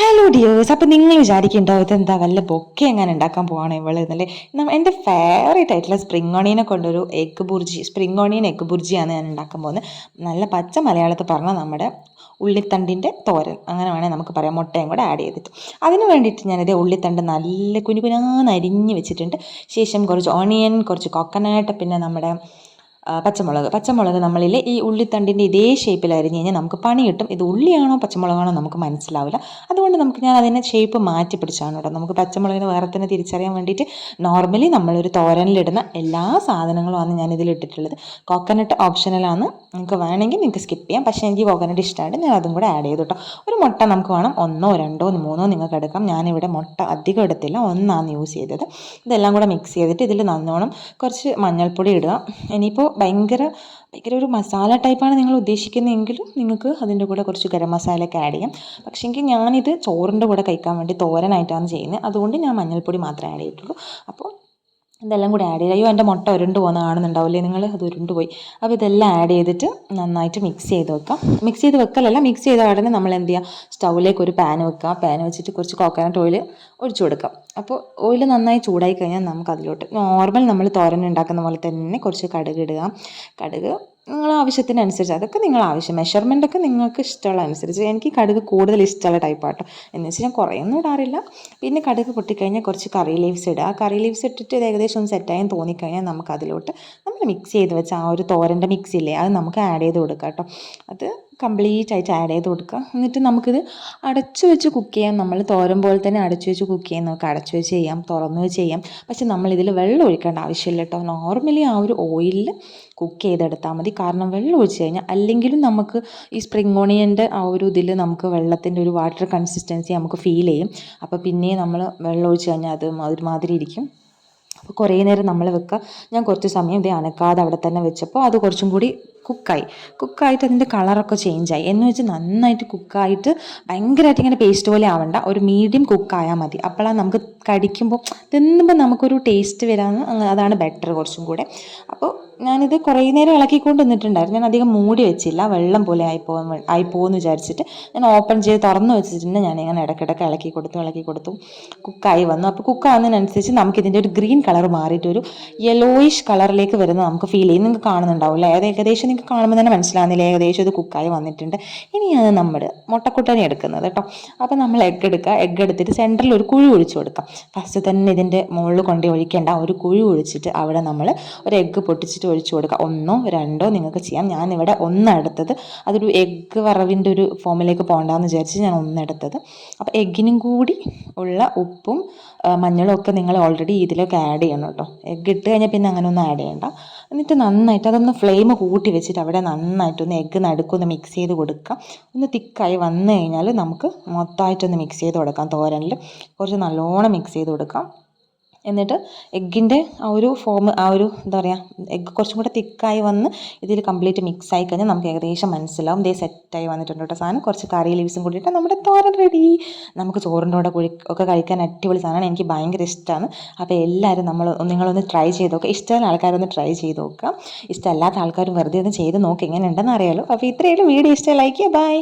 Hello dears അപ്പം നിങ്ങൾ വിചാരിക്കുന്നുണ്ടോ ഇതെന്താ? വല്ല ബൊക്കെ എങ്ങനെ ഉണ്ടാക്കാൻ പോവാണ് ഇവൾ എന്നല്ലേ? എന്റെ ഫേവറേറ്റ് ആയിട്ടുള്ള സ്പ്രിംഗ് ഓണിയനെ കൊണ്ടൊരു egg bhurji spring onion egg ബുർജിയാണ് ഞാൻ ഉണ്ടാക്കാൻ പോകുന്നത്. നല്ല പച്ച മലയാളത്തിൽ പറഞ്ഞാൽ നമ്മുടെ ഉള്ളിത്തണ്ടിന്റെ തോരൻ. അങ്ങനെ വേണേൽ നമുക്ക് പറയാം. മുട്ടയും കൂടെ ആഡ് ചെയ്തിട്ട്. അതിന് വേണ്ടിയിട്ട് ഞാനിത് ഉള്ളിത്തണ്ട് നല്ല കുഞ്ഞു കുഞ്ഞാന്ന് അരിഞ്ഞ് വെച്ചിട്ടുണ്ട്. ശേഷം കുറച്ച് ഓണിയൻ കുറച്ച് കോക്കനട്ട് പിന്നെ നമ്മുടെ പച്ചമുളക്. പച്ചമുളക് നമ്മളിൽ ഈ ഉള്ളിത്തണ്ടിന്റെ ഇതേ ഷേപ്പിൽ അരിഞ്ഞ് കഴിഞ്ഞാൽ നമുക്ക് പണി കിട്ടും. ഇത് ഉള്ളിയാണോ പച്ചമുളകാണോ നമുക്ക് മനസ്സിലാവില്ല. അതുകൊണ്ട് നമുക്ക് ഞാൻ അതിനെ ഷേപ്പ് മാറ്റി പിടിച്ചാണ് കേട്ടോ. നമുക്ക് പച്ചമുളകിന് വേറെ തന്നെ തിരിച്ചറിയാൻ വേണ്ടിയിട്ട് നോർമലി നമ്മളൊരു തോരനിലിടുന്ന എല്ലാ സാധനങ്ങളുമാണ് ഞാൻ ഇതിൽ ഇട്ടിട്ടുള്ളത്. കോക്കനട്ട് ഓപ്ഷനലാണ് നിങ്ങൾക്ക് വേണമെങ്കിൽ നിങ്ങൾക്ക് സ്കിപ്പ് ചെയ്യാം. പക്ഷേ എനിക്ക് കോക്കനട്ട് ഇഷ്ടമായിട്ട് ഞാൻ അതും കൂടെ ആഡ് ചെയ്തു കേട്ടോ. ഒരു മുട്ട നമുക്ക് വേണം. ഒന്നോ രണ്ടോ മൂന്നോ നിങ്ങൾക്ക് എടുക്കാം. ഞാനിവിടെ മുട്ട അധികം എടുത്തില്ല. ഒന്നാണ് യൂസ് ചെയ്തത്. ഇതെല്ലാം കൂടെ മിക്സ് ചെയ്തിട്ട് ഇതിൽ നല്ലോണം കുറച്ച് മഞ്ഞൾപ്പൊടി ഇടുക. ഇനിയിപ്പോൾ ഭയങ്കര ഭയങ്കര ഒരു മസാല ടൈപ്പാണ് നിങ്ങൾ ഉദ്ദേശിക്കുന്നതെങ്കിലും നിങ്ങൾക്ക് അതിന്റെ കൂടെ കുറച്ച് ഗരം മസാലയൊക്കെ ആഡ് ചെയ്യാം. പക്ഷേങ്കിൽ ഞാനിത് ചോറിന്റെ കൂടെ കഴിക്കാൻ വേണ്ടി തോരനായിട്ടാണ് ചെയ്യുന്നത്. അതുകൊണ്ട് ഞാൻ മഞ്ഞൾപ്പൊടി മാത്രമേ ആഡ് ചെയ്തിട്ടുള്ളൂ. അപ്പോൾ ഇതെല്ലാം കൂടി ആഡ് ചെയ്ത് അയ്യോ എന്റെ മുട്ട ഉരുണ്ട് പോകുന്ന കാണുന്നുണ്ടാവില്ലേ? നിങ്ങൾ അത് ഉരുണ്ട് പോയി. അപ്പോൾ ഇതെല്ലാം ആഡ് ചെയ്തിട്ട് നന്നായിട്ട് മിക്സ് ചെയ്ത് വെക്കാം. മിക്സ് ചെയ്ത് വെക്കലല്ല മിക്സ് ചെയ്ത ഉടനെ നമ്മൾ എന്ത് ചെയ്യുക സ്റ്റൗവിലേക്ക് ഒരു പാൻ വെക്കുക. പാൻ വെച്ചിട്ട് കുറച്ച് കോക്കനട്ട് ഓയിൽ ഒഴിച്ചു കൊടുക്കാം. അപ്പോൾ ഓയിൽ നന്നായി ചൂടായി കഴിഞ്ഞാൽ നമുക്ക് അതിലോട്ട് നോർമൽ നമ്മൾ തോരൻ ഉണ്ടാക്കുന്ന പോലെ തന്നെ കുറച്ച് കടുക് ഇടുക. കടുക് നിങ്ങൾ ആവശ്യത്തിനനുസരിച്ച് അതൊക്കെ നിങ്ങൾ ആവശ്യം മെഷർമെന്റ് ഒക്കെ നിങ്ങൾക്ക് ഇഷ്ടമുള്ള അനുസരിച്ച്. എനിക്ക് കടുക് കൂടുതൽ ഇഷ്ടമുള്ള ടൈപ്പാട്ടോ എന്ന് വെച്ചാൽ ഞാൻ കുറേയൊന്നും ഇടാറില്ല. പിന്നെ കടുക് പൊട്ടിക്കഴിഞ്ഞാൽ കുറച്ച് കറി ലീവ്സ് ഇടുക. ആ കറി ലീവ്സ് ഇട്ടിട്ട് ഇത് ഏകദേശം ഒന്ന് സെറ്റായി തോന്നിക്കഴിഞ്ഞാൽ നമുക്ക് അതിലോട്ട് നമ്മൾ മിക്സ് ചെയ്ത് വെച്ച ആ ഒരു തോരന്റെ മിക്സ് ഇല്ലേ അത് നമുക്ക് ആഡ് ചെയ്ത് കൊടുക്കാം കേട്ടോ അത് കംപ്ലീറ്റ് ആയിട്ട് ആഡ് ചെയ്ത് കൊടുക്കുക. എന്നിട്ട് നമുക്കിത് അടച്ചു വെച്ച് കുക്ക് ചെയ്യാം. നമ്മൾ തോരൻ പോലെ തന്നെ അടച്ചു വെച്ച് കുക്ക് ചെയ്യാം. നമുക്ക് അടച്ചു വെച്ച് ചെയ്യാം തുറന്നു വെച്ച് ചെയ്യാം. പക്ഷെ നമ്മളിതിൽ വെള്ളം ഒഴിക്കേണ്ട ആവശ്യമില്ല കേട്ടോ. നോർമലി ആ ഒരു ഓയിലിൽ കുക്ക് ചെയ്തെടുത്താൽ മതി. കാരണം വെള്ളം ഒഴിച്ച് കഴിഞ്ഞാൽ അല്ലെങ്കിലും നമുക്ക് ഈ സ്പ്രിംഗ് ഓണിയന്റെ ആ ഒരു ഇതിൽ നമുക്ക് വെള്ളത്തിന്റെ ഒരു വാട്ടർ കൺസിസ്റ്റൻസി നമുക്ക് ഫീൽ ചെയ്യും. അപ്പോൾ പിന്നെ നമ്മൾ വെള്ളം ഒഴിച്ച് കഴിഞ്ഞാൽ അത് ഒരുമാതിരി ഇരിക്കും. അപ്പോൾ കുറേ നേരം നമ്മൾ വെക്കുക ഞാൻ കുറച്ച് സമയം ഇത് അനക്കാതെ അവിടെ തന്നെ വെച്ചപ്പോൾ അത് കുറച്ചും കൂടി കുക്കായി. കുക്കായിട്ട് അതിന്റെ കളറൊക്കെ ചേഞ്ചായി എന്ന് വെച്ച് നന്നായിട്ട് കുക്കായിട്ട് ഭയങ്കരമായിട്ട് ഇങ്ങനെ പേസ്റ്റ് പോലെ ആവണ്ട. ഒരു മീഡിയം കുക്കായാൽ മതി. അപ്പോഴാണ് നമുക്ക് കടിക്കുമ്പോൾ തിന്നുമ്പോൾ നമുക്കൊരു ടേസ്റ്റ് വരാൻ അതാണ് ബെറ്റർ കുറച്ചും കൂടെ. അപ്പോൾ ഞാനിത് കുറേ നേരം ഇളക്കിക്കൊണ്ട് നിന്നിട്ടുണ്ടായിരുന്നു. ഞാൻ അധികം മൂടി വെച്ചില്ല. വെള്ളം പോലെ ആയിപ്പോ ആയിപ്പോകുമെന്ന് വിചാരിച്ചിട്ട് ഞാൻ ഓപ്പൺ ചെയ്ത് തുറന്നു വെച്ചിട്ടുണ്ട്. ഞാൻ ഇങ്ങനെ ഇടയ്ക്കിടയ്ക്ക് ഇളക്കി കൊടുത്തു ഇളക്കി കൊടുത്തു. കുക്കായി വന്നു. അപ്പോൾ കുക്കാവുന്നതിനനുസരിച്ച് നമുക്കിതിന്റെ ഒരു ഗ്രീൻ കളർ മാറിയിട്ട് ഒരു യെല്ലോയിഷ് കളറിലേക്ക് വരുന്നത് നമുക്ക് ഫീൽ ചെയ്യും. നിങ്ങൾക്ക് കാണുന്നുണ്ടാവില്ല അത് ഏകദേശം നിങ്ങൾക്ക് കാണുമ്പോൾ തന്നെ മനസ്സിലാകുന്നില്ല ഏകദേശം ഇത് കുക്കായി വന്നിട്ടുണ്ട്. ഇനിയാണ് നമ്മുടെ മുട്ടക്കുട്ടനെ എടുക്കുന്നത് കേട്ടോ. അപ്പോൾ നമ്മൾ എഗ്ഗ് എടുക്കുക. എഗ്ഗ് എടുത്തിട്ട് സെന്ററിൽ ഒരു കുഴി ഒഴിച്ചു കൊടുക്കാം. ഫസ്റ്റ് തന്നെ ഇതിന്റെ മുകളിൽ കൊണ്ട് ഒഴിക്കേണ്ട ഒരു കുഴി ഒഴിച്ചിട്ട് അവിടെ നമ്മൾ ഒരു എഗ്ഗ് പൊട്ടിച്ചിട്ട് ഒഴിച്ചു കൊടുക്കുക. ഒന്നോ രണ്ടോ നിങ്ങൾക്ക് ചെയ്യാം. ഞാനിവിടെ ഒന്നെടുത്തത് അതൊരു എഗ്ഗ് വറവിന്റെ ഒരു ഫോമിലേക്ക് പോകണ്ടെന്ന് വിചാരിച്ച് ഞാൻ ഒന്നെടുത്തത് അപ്പോൾ എഗ്ഗിനും കൂടി ഉള്ള ഉപ്പും മഞ്ഞളും ഒക്കെ നിങ്ങൾ ഓൾറെഡി ഇതിലൊക്കെ ആഡ് ചെയ്യണം കേട്ടോ. എഗ്ഗ് ഇട്ട് കഴിഞ്ഞാൽ പിന്നെ അങ്ങനെ ഒന്നും ആഡ് ചെയ്യണ്ട. എന്നിട്ട് നന്നായിട്ട് അതൊന്ന് ഫ്ലെയിം കൂട്ടി വെച്ചിട്ട് അവിടെ നന്നായിട്ടൊന്ന് എഗ്ഗ് നടുക്കൊന്ന് മിക്സ് ചെയ്ത് കൊടുക്കുക. ഒന്ന് തിക്കായി വന്നു കഴിഞ്ഞാൽ നമുക്ക് മൊത്തമായിട്ടൊന്ന് മിക്സ് ചെയ്ത് കൊടുക്കാം തോരനിൽ. കുറച്ച് നല്ലോണം മിക്സ് ചെയ്ത് കൊടുക്കാം. എന്നിട്ട് എഗ്ഗിന്റെ ആ ഒരു ഫോം ആ ഒരു എന്താ പറയുക എഗ്ഗ് കുറച്ചും കൂടെ തിക്കായി വന്ന് ഇതിൽ കംപ്ലീറ്റ് മിക്സ് ആയി കഴിഞ്ഞാൽ നമുക്ക് ഏകദേശം മനസ്സിലാവും. ദേ സെറ്റായി വന്നിട്ടുണ്ട് കേട്ടോ സാധനം. കുറച്ച് കറി ലീവ്സും കൂടിയിട്ട് നമ്മുടെ തോരൻ റെഡി നമുക്ക് ചോറിന്റെ കൂടെ കുഴി ഒക്കെ കഴിക്കാൻ അടിപൊളി സാധനമാണ്. എനിക്ക് ഭയങ്കര ഇഷ്ടമാണ് അപ്പോൾ എല്ലാവരും നമ്മൾ നിങ്ങളൊന്ന് ട്രൈ ചെയ്ത് നോക്കുക ഇഷ്ടമുള്ള ആൾക്കാരൊന്ന് ട്രൈ ചെയ്ത് നോക്കുക ഇഷ്ടമല്ലാത്ത ആൾക്കാരും വെറുതെ ഒന്ന് ചെയ്ത് നോക്കുക എങ്ങനെയുണ്ടെന്ന് അറിയാലോ. അപ്പോൾ ഇത്രയുള്ള വീഡിയോ ഇഷ്ടം ലൈക്ക് ബൈ